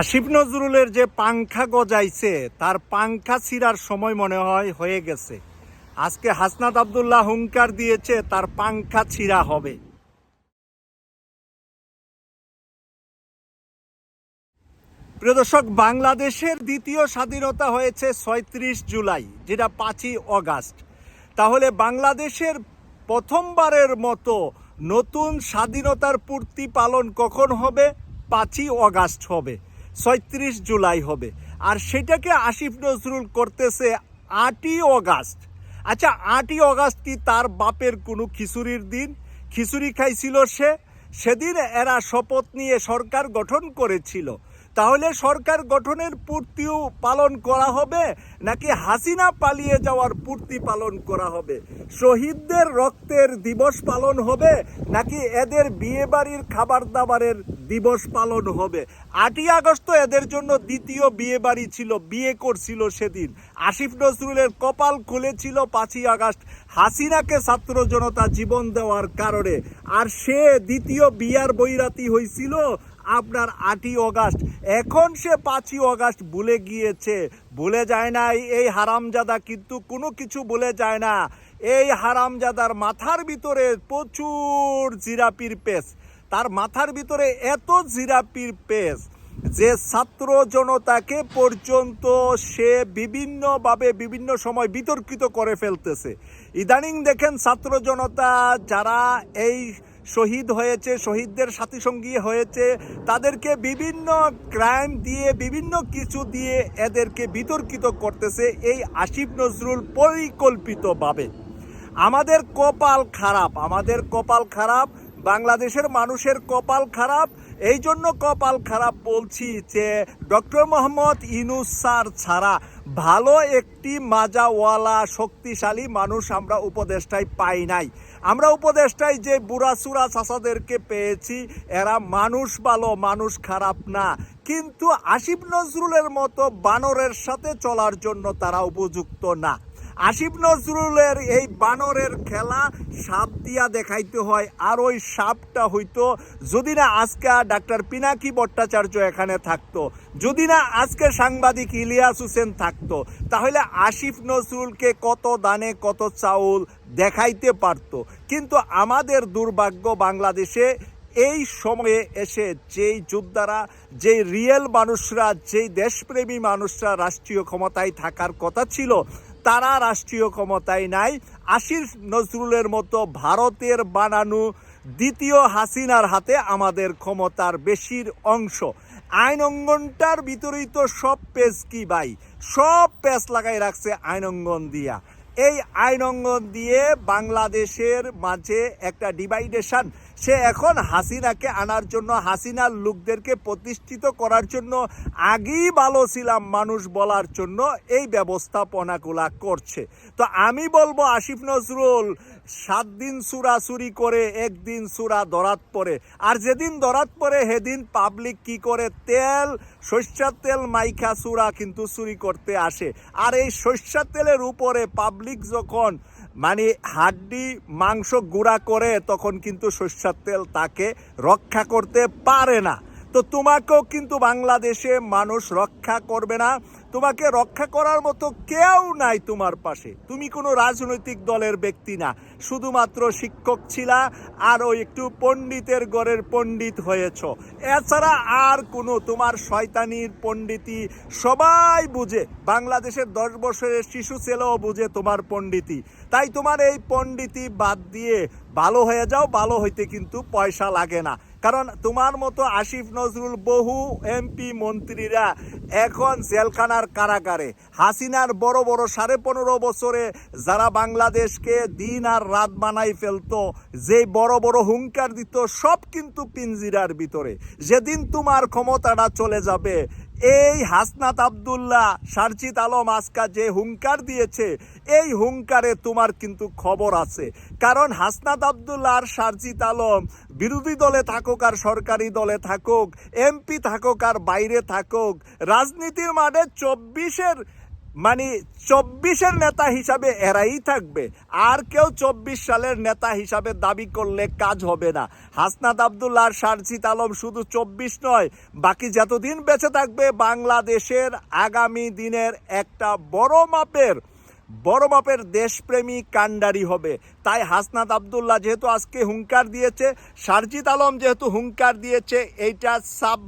আসিফ নজরুলের যে পাংখা গজাইছে, তার পাংখা ছিঁড়ার সময় মনে হয় হয়ে গেছে। আজকে হাসনাত আবদুল্লাহ হুঙ্কার দিয়েছে, তার পাংখা ছিঁড়া হবে। প্রিয় দর্শক, বাংলাদেশের দ্বিতীয় স্বাধীনতা হয়েছে ছয়ত্রিশ জুলাই, যেটা পাঁচই অগাস্ট। তাহলে বাংলাদেশের প্রথমবারের মতো নতুন স্বাধীনতার পূর্তি পালন কখন হবে? পাঁচই অগাস্ট হবে। ছয়ত্রিশ জুলাই হবে। আর সেটাকে আসিফ নজরুল করতেছে আটই অগাস্ট। আচ্ছা আটই অগাস্ট কি তার বাপের কোনো খিচুড়ির দিন? খিচুড়ি খাইছিল সে। সেদিন এরা শপথ নিয়ে সরকার গঠন করেছিল। তাহলে সরকার গঠনের পূর্তিও পালন করা হবে, নাকি হাসিনা পালিয়ে যাওয়ার পূর্তি পালন করা হবে? শহীদদের রক্তের দিবস পালন হবে, নাকি এদের বিয়ে বাড়ির খাবার দাবারের দিবস পালন হবে। আটই আগস্ট এদের জন্য দ্বিতীয় বিয়ে বাড়ি ছিল, বিয়ে করছিল সেদিন। আসিফ নজরুলের কপাল খুলেছিল পাঁচই আগস্ট। হাসিনাকে ছাত্র জনতা জীবন দেওয়ার কারণে। আর সে দ্বিতীয় বিয়ার বৈরাতি হয়েছিল আপনার আটই অগাস্ট এখন সে পাঁচই অগাস্ট ভুলে গিয়েছে। ভুলে যায় না এই হারামজাদা কিন্তু কোনো কিছু ভুলে যায় না। এই হারামজাদার মাথার ভিতরে প্রচুর জিরাপির পেস তার মাথার ভিতরে এত জিরাপির পেস যে ছাত্র জনতাকে পর্যন্ত সে বিভিন্নভাবে বিভিন্ন সময় বিতর্কিত করে ফেলতেছে। ইদানিং দেখেন ছাত্র জনতা যারা এই শহীদ হয়েছে, শহীদদের সাথী সঙ্গী হয়েছে, তাদেরকে বিভিন্ন ক্রাইম দিয়ে, বিভিন্ন কিছু দিয়ে এদেরকে বিতর্কিত করতেছে এই আসিফ নজরুল পরিকল্পিতভাবে। আমাদের কপাল খারাপ, আমাদের কপাল খারাপ। বাংলাদেশের মানুষের কপাল খারাপ। এই জন্য কপাল খারাপ বলছি যে, ডক্টর মোহাম্মদ ইনুস স্যার ছাড়া ভালো একটি মাজাওয়ালা, শক্তিশালী মানুষ আমরা উপদেষ্টায় পাই নাই। আমরা উপদেষ্টায় যে বুড়াসুরা চাষাদেরকে পেয়েছি, এরা মানুষ ভালো, মানুষ খারাপ না। কিন্তু আসিফ নজরুলের মতো বানরের সাথে চলার জন্য তারা উপযুক্ত না। আসিফ নজরুলের এই বানরের খেলা সাপ দিয়া দেখাইতে হয়, আর ওই সাপটা হইতো যদি না আজকে ডাক্তার পিনাকি ভট্টাচার্য এখানে থাকতো, যদি না আজকে সাংবাদিক ইলিয়াস হোসেন থাকতো, তাহলে আসিফ নজরুলকে কত দানে কত চাউল দেখাইতে পারতো। কিন্তু আমাদের দুর্ভাগ্য বাংলাদেশে এই সময়ে এসে যেই যোদ্ধারা, যেই রিয়েল মানুষরা, যেই দেশপ্রেমী মানুষরা রাষ্ট্রীয় ক্ষমতায় থাকার কথা ছিল তারা রাষ্ট্রীয় ক্ষমতায় নাই। আশিস নজরুলের মতো ভারতের বানানো দ্বিতীয় হাসিনার হাতে আমাদের ক্ষমতার বেশির অংশ। আইন অঙ্গনটার ভিতরেই তো সব পেজ কি ভাই? সব পেজ লাগাই রাখছে আইন অঙ্গন দিয়া। এই আইন অঙ্গন দিয়ে বাংলাদেশের মাঝে একটা ডিভাইডেশন সে এখন হাসিনাকে আনার জন্য, হাসিনার লোকদেরকে প্রতিষ্ঠিত করার জন্য আগেই ভালো ছিলাম মানুষ বলার জন্য এই ব্যবস্থাপনাগুলা করছে। তো আমি বলব, আসিফ নজরুল, সাত দিন সুরা চুরি করে, একদিন সুরা দরাত পরে। আর যেদিন দরাত পরে, সেদিন পাবলিক কি করে? তেল, সর্ষার তেল মাইখা সুরা কিন্তু চুরি করতে আসে। আর এই সর্ষার তেলের উপরে পাবলিক যখন মানে হাড্ডি মাংস গুঁড়া করে তখন কিন্তু সরষার তেল তাকে রক্ষা করতে পারে না। তো তোমাকেও কিন্তু বাংলাদেশে মানুষ রক্ষা করবে না। তোমাকে রক্ষা করার মতো কেউ নাই তোমার পাশে। তুমি কোনো রাজনৈতিক দলের ব্যক্তি না। শুধুমাত্র শিক্ষক ছিলা আর ওই একটু পণ্ডিতের গড়ের পণ্ডিত হয়েছ। এছাড়া আর কোনো তোমার শয়তানির পণ্ডিতি সবাই বুঝে। বাংলাদেশের দশ বছরের শিশু ছেলেও বুঝে তোমার পণ্ডিতি তাই তোমার এই পণ্ডিতি বাদ দিয়ে ভালো হয়ে যাও, ভালো হইতে কিন্তু পয়সা লাগে না। কারণ তোমার মতো আসিফ নজরুল বহু এমপি মন্ত্রীরা এখন জেলখানার কারাগারে। হাসিনার বড় বড় সাড়ে পনেরো বছরে যারা বাংলাদেশকে দিন আর রাত বানাই ফেলতো, যে বড় বড় হুঙ্কার দিত, সব কিন্তু পিঞ্জিরার ভিতরে। যেদিন তোমার ক্ষমতাটা চলে যাবে এই হাসনাত আবদুল্লাহ, সারজিত আলম আজকা যে হুঙ্কার দিয়েছে, এই হুঙ্কারে তোমার কিন্তু খবর আছে। কারণ হাসনাত আবদুল্লাহ আর সারজিত আলম বিরোধী দলে থাকুক আর সরকারি দলে থাকুক, এমপি থাকুক আর বাইরে থাকুক, রাজনীতির মাঠে চব্বিশের মানে চব্বিশের নেতা হিসাবে এরাই থাকবে। আর কেউ চব্বিশ সালের নেতা হিসাবে দাবি করলে কাজ হবে না। হাসনাত আবদুল্লাহ আর শারজিত আলম শুধু চব্বিশ নয়, বাকি যতদিন বেঁচে থাকবে বাংলাদেশের আগামী দিনের একটা বড় মাপের বড় মাপের দেশপ্রেমী কাণ্ডারি হবে। তাই হাসনাত আবদুল্লাহ যেহেতু আজকে হুঙ্কার দিয়েছে শারজিত আলম যেহেতু হুঙ্কার দিয়েছে, এইটা সাব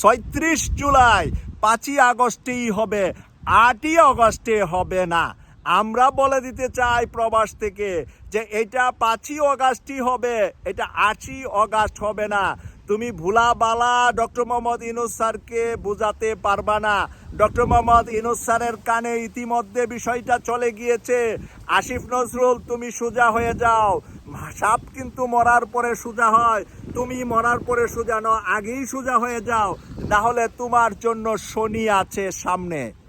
ছয়ত্রিশ জুলাই, পাঁচই আগস্টেই হবে। আটই অগস্টে হবে না। আমরা বলে দিতে চাই প্রবাস থেকে যে এটা পাঁচই অগাস্টই হবে, এটা আটই অগাস্ট হবে না। তুমি ভুলাবালা ডক্টর মোহাম্মদ ইনুস স্যারকে বোঝাতে পারবা না। ডক্টর মোহাম্মদ ইনুস স্যারের কানে ইতিমধ্যে বিষয়টা চলে গিয়েছে। আসিফ নজরুল, তুমি সোজা হয়ে যাও। সাপ কিন্তু মরার পরে সোজা হয়। তুমি মরার পরে সোজা নও, আগেই সোজা হয়ে যাও। না হলে তোমার জন্য শনি আছে সামনে।